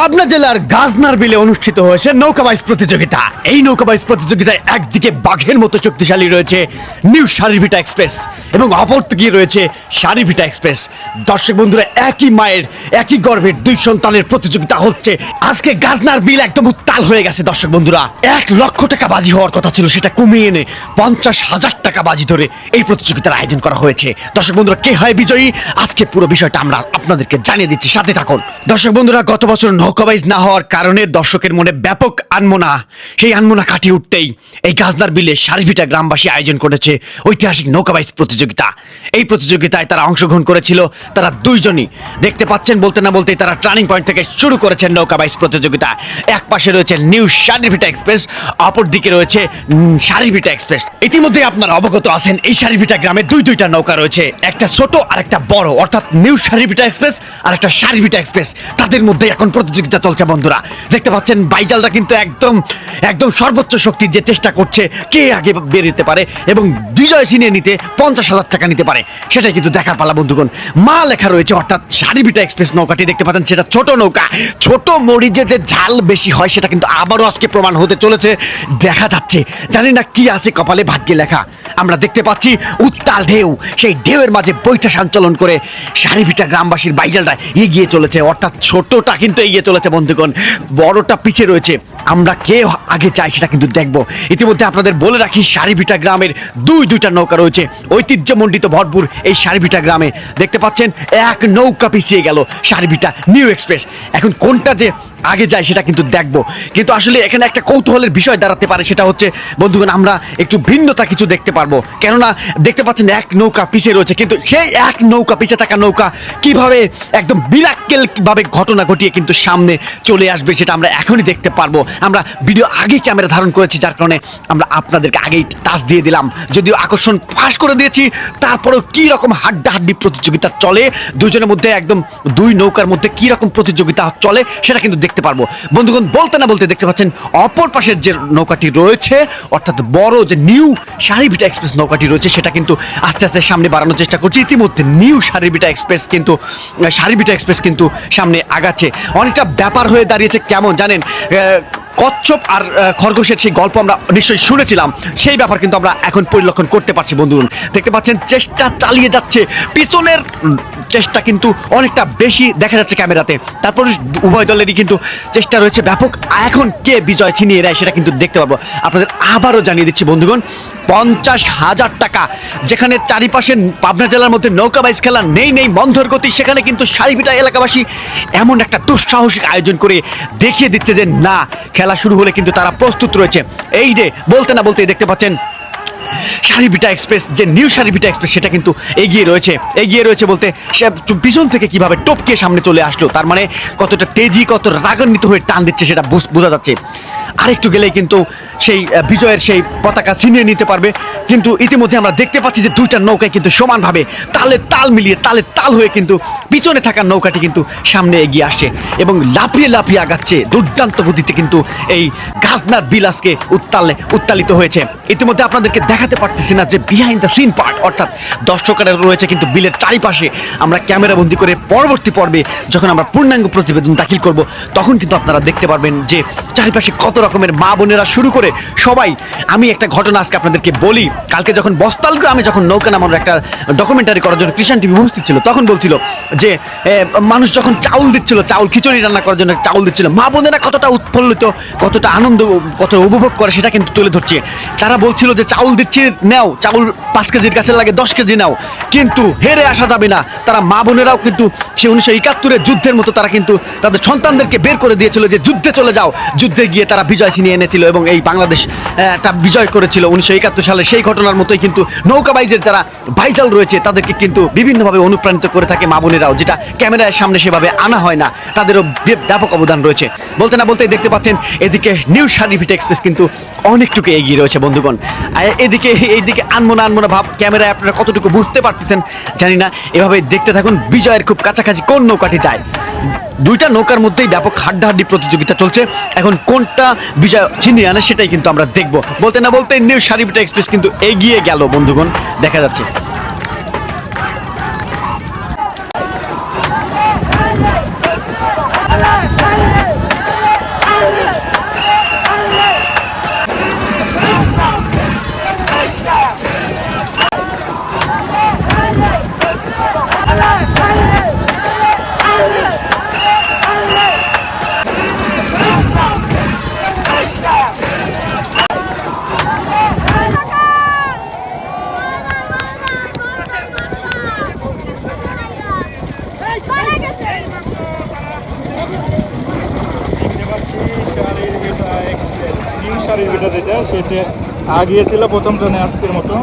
পাবনা জেলার গাজনার বিলে অনুষ্ঠিত হয়েছে নৌকাবাইজ প্রতিযোগিতা। এই নৌকাবাইজ প্রতিযোগিতায় একদিকে বাঘের মতো শক্তিশালী রয়েছে নিউ সারিভিটা এক্সপ্রেস এবং অপরদিকে রয়েছে সারিভিটা এক্সপ্রেস। দর্শক বন্ধুরা, একই মায়ের, একই গর্ভের দুই সন্তানের প্রতিযোগিতা হচ্ছে। আজকে গাজনার বিল একদম উত্তাল হয়ে গেছে দর্শক বন্ধুরা। এক লক্ষ টাকা বাজি হওয়ার কথা ছিল, সেটা কমিয়ে এনে পঞ্চাশ হাজার টাকা বাজি ধরে এই প্রতিযোগিতার আয়োজন করা হয়েছে। দর্শক বন্ধুরা, কে হয় বিজয়ী? আজকে পুরো বিষয়টা আমরা আপনাদেরকে জানিয়ে দিচ্ছি, সাথে থাকুন। দর্শক বন্ধুরা, গত বছর নৌকাবাইজ না হওয়ার কারণে দর্শকের মনে ব্যাপক আনমনা, সেই আনমনা কাটিয়ে উঠতেই এই গাজনার বিলে সারিভিটা গ্রামবাসী আয়োজন করেছে ঐতিহাসিক নৌকাবাইজ প্রতিযোগিতা। এই প্রতিযোগিতায় তারা অংশগ্রহণ করেছিল, তারা দুইজনই। দেখতে পাচ্ছেন, বলতে না বলতেই তারা টার্নিং পয়েন্ট থেকে শুরু করেছেন নৌকাবাইজ প্রতিযোগিতা। এক পাশে রয়েছে নিউ সারিভিটা এক্সপ্রেস, অপর দিকে রয়েছে সারিভিটা এক্সপ্রেস। ইতিমধ্যে আপনারা অবগত আছেন, এই সারিভিটা গ্রামে দুই দুইটা নৌকা রয়েছে, একটা ছোট আর একটা বড়। অর্থাৎ নিউ সারিভিটা এক্সপ্রেস আর একটা সারিভিটা এক্সপ্রেস। তাদের মধ্যে এখন প্রতিযোগিতা চলছে, বন্ধুরা। দেখতে পাচ্ছেন, বাইজালরা কিন্তু একদম একদম সর্বোচ্চ শক্তির যে চেষ্টা করছে, কে আগে বেরোতে পারে এবং বিজয় ছিনিয়ে নিতে পঞ্চাশ হাজার টাকা নিতে পারে, সেটাই কিন্তু দেখার পালা, বন্ধুগণ। মা লেখা রয়েছে, অর্থাৎ সারিভিটা এক্সপ্রেস নৌকাটি, দেখতে পাচ্ছেন, সেটা ছোট নৌকা। ছোট মরিচে যে ঝাল বেশি হয়, সেটা কিন্তু আবারও আজকে প্রমাণ হতে চলেছে, দেখা যাচ্ছে। জানি না কি আছে কপালে ভাগ্যে লেখা। আমরা দেখতে পাচ্ছি, উত্তাল ঢেউ, সেই ঢেউয়ের মাঝে বৈঠা সঞ্চালন করে সারিভিটা গ্রামবাসীর বাইজালটা এগিয়ে চলেছে, অর্থাৎ ছোটটা কিন্তু এগিয়ে চলেছে বন্ধুগণ। বড়টা পিছিয়ে রয়েছে। আমরা কে আগে চাই সেটা কিন্তু দেখব। ইতিমধ্যে আপনাদের বলে রাখি সারিভিটা গ্রামের দুই দুইটা নৌকা রয়েছে। ঐতিহ্যমণ্ডিত ভরপুর এই সারিভিটা গ্রামে। দেখতে পাচ্ছেন, এক নৌকা পিছিয়ে গেল সারিভিটা নিউ এক্সপ্রেস। এখন কোনটা যে আগে যায় সেটা কিন্তু দেখব। কিন্তু আসলে এখানে একটা কৌতূহলের বিষয় দাঁড়াতে পারে, সেটা হচ্ছে, বন্ধুগণ, আমরা একটু ভিন্নতা কিছু দেখতে পারব। কেননা দেখতে পাচ্ছেন এক নৌকা পিছিয়ে রয়েছে, কিন্তু সেই এক নৌকা, পিছিয়ে থাকা নৌকা কীভাবে একদম ভাবে ঘটনা ঘটিয়ে কিন্তু সামনে চলে আসবে, সেটা আমরা এখনই দেখতে পারব। আমরা ভিডিও আগে ক্যামেরা ধারণ করেছি, যার কারণে আমরা আপনাদেরকে আগেই টাচ দিয়ে দিলাম। যদিও আকর্ষণ ফাঁস করে দিয়েছি, তারপরেও কি রকম হাড্ডাহাড্ডি প্রতিযোগিতা চলে? দুজনের মধ্যে একদম দুই নৌকার মধ্যে কি রকম প্রতিযোগিতা চলে, সেটা কিন্তু দেখতে পারব। বন্ধুগণ, বলতে না বলতে দেখতে পাচ্ছেন, অপর পাশের যে নৌকাটি রয়েছে, অর্থাৎ বড় যে নিউ সারিভিটা এক্সপ্রেস নৌকাটি রয়েছে, সেটা কিন্তু আস্তে আস্তে সামনে বাড়ানোর চেষ্টা করছে। ইতিমধ্যে নিউ সারিভিটা এক্সপ্রেস কিন্তু, সারিবিটা এক্সপ্রেস কিন্তু সামনে আগাচ্ছে। অনেকটা ব্যাপার হয়ে দাঁড়িয়েছে, কেমন জানেন? কচ্ছপ আর খরগোশের সেই গল্প আমরা নিশ্চয়ই শুনেছিলাম। সেই ব্যাপার কিন্তু আমরা এখন পরিলক্ষণ করতে পারছি বন্ধুগণ দেখতে পাচ্ছেন, চেষ্টা চালিয়ে যাচ্ছে। পিছনের চেষ্টা কিন্তু অনেকটা বেশি দেখা যাচ্ছে ক্যামেরাতে। তারপর উভয় দলেরই কিন্তু চেষ্টা রয়েছে ব্যাপক। এখন কে বিজয় ছিনিয়ে নেয় সেটা কিন্তু দেখতে পাবো। আপনাদের আবারও জানিয়ে দিচ্ছি, বন্ধুগণ, পঞ্চাশ হাজার টাকা। যেখানে চারিপাশে পাবনা জেলার মধ্যে নৌকা বাইস খেলা নেই নেই, বন্ধর গতি। সেখানে কিন্তু সারিপিটা এলাকাবাসী এমন একটা দুঃসাহসিক আয়োজন করে দেখিয়ে দিচ্ছে যে, না, খেলা শুরু হলে কিন্তু তারা প্রস্তুত রয়েছে। এই যে বলতে না বলতে দেখতে পাচ্ছেন, সারিবিটা এক্সপ্রেস, যে নিউ সারিবিটা এক্সপ্রেস, সেটা কিন্তু এগিয়ে রয়েছে। এগিয়ে রয়েছে বলতে, সে পিছন থেকে কীভাবে টপকে সামনে চলে আসলো, তার মানে কতটা তেজি, কত রাগান্বিত হয়ে টান দিচ্ছে সেটা বোঝা যাচ্ছে। আরেকটু গেলেই কিন্তু সেই বিজয়ের সেই পতাকা ছিনিয়ে নিতে পারবে। কিন্তু ইতিমধ্যে আমরা দেখতে পাচ্ছি যে দুইটা নৌকায় কিন্তু সমানভাবে তালে তাল মিলিয়ে, তালে তাল হয়ে কিন্তু পিছনে থাকা নৌকাটি কিন্তু সামনে এগিয়ে আসছে এবং লাফিয়ে লাফিয়ে আগাচ্ছে। দুর্দান্ত গতিতে কিন্তু এই গাজনার বিলাসকে উত্তালে, উত্তালিত হয়েছে। ইতিমধ্যে আপনাদেরকে দেখাতে পারতেছি না যে বিহাইন্ড দ্য সিন পার্ট অর্থাৎ দর্শকেরা রয়েছে কিন্তু বিলের চারিপাশে। আমরা ক্যামেরা বন্দি করে পরবর্তী পর্বে যখন আমরা পূর্ণাঙ্গ প্রতিবেদন দাখিল করব, তখন কিন্তু আপনারা দেখতে পারবেন যে চারিপাশে কত রকমের মা বোনেরা শুরু করে সবাই, আমি একটা ঘটনা আজকে আপনাদেরকে বলি। কালকে যখন বস্তাল গ্রামে যখন নৌকা নামানোর একটা ডকুমেন্টারি করার জন্য কৃষাণ টিভি উপস্থিত ছিল, তখন বলছিল যে মানুষ যখন চাউল দিচ্ছিল, চাউল খিচুড়ি রান্না করার জন্য চাউল দিচ্ছিল, মা বোনেরা কতটা উৎফুল্লিত, কতটা আনন্দ কত উপভোগ করে সেটা কিন্তু তুলে ধরছে। তারা বলছিল যে, চাউল দিচ্ছি, নেও, চাউল পাঁচ কেজির কাছে লাগে, দশ কেজি নাও। কিন্তু হেরে আসা যাবে না। তারা মা বোনেরাও কিন্তু সে উনিশশো একাত্তরের যুদ্ধের মতো তারা কিন্তু তাদের সন্তানদেরকে বের করে দিয়েছিল যে, যুদ্ধে চলে যাও যুদ্ধে গিয়ে তারা বিজয় ছিনিয়ে এনেছিল এবং এই বাংলাদেশ একটা বিজয় করেছিল উনিশশো একাত্তর সালে। সেই ঘটনার মতোই কিন্তু নৌকাবাইজের যারা ভাইজাল রয়েছে, তাদেরকে কিন্তু বিভিন্নভাবে অনুপ্রাণিত করে থাকে মা বোনেরাও, যেটা ক্যামেরার সামনে সেভাবে আনা হয় না। তাদেরও ব্যাপক অবদান রয়েছে। বলতে না বলতেই দেখতে পাচ্ছেন, এদিকে নিউ সার্টিফিকেট এক্সপ্রেস কিন্তু অনেকটুকু এগিয়ে রয়েছে, বন্ধুগণ। এদিকে, এইদিকে আনমোনা আনমোনা ভাব, ক্যামেরায় আপনারা কতটুকু বুঝতে পারতেছেন জানি না। এভাবে দেখতে থাকুন, বিজয়ের খুব কাছাকাছি কোন নৌকাটি যায়। দুইটা নৌকার মধ্যেই ব্যাপক হাড্ডাহাড্ডি প্রতিযোগিতা চলছে। এখন কোনটা বিষয় ছিনিয়ে আনে সেটাই কিন্তু আমরা দেখব। বলতে না বলতে নিউ সারিবিটা এক্সপ্রেস কিন্তু এগিয়ে গেল, বন্ধুগণ। দেখা যাচ্ছে দেখতে পাচ্ছি শাড়ির ভিটা এক্সপ্রেস নিউ শাড়ির ভিটা যেটা সেটা আগিয়েছিল প্রথম জনে আজকের মতো।